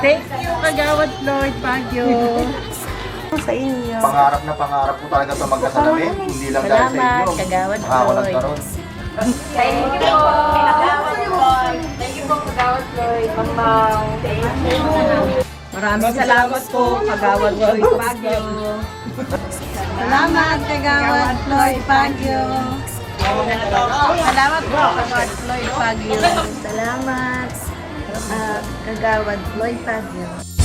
Kagawad Floyd Baguio. sa inyo. Pangarap na pangarap po talaga ito magkasalamin. Hindi lang dahil sa Salamat, inyo. Kagawad Makakawalan Floyd. ka ron. Thank you po. Kagawad. Thank you po, Kagawad Floyd. Mamaw. Thank you. Maraming salamat po, Kagawad Floyd Baguio. Salamat, Kagawad Floyd Baguio. Salamat po, Kagawad Floyd Baguio. Salamat, ah, Kagawad Floyd Baguio.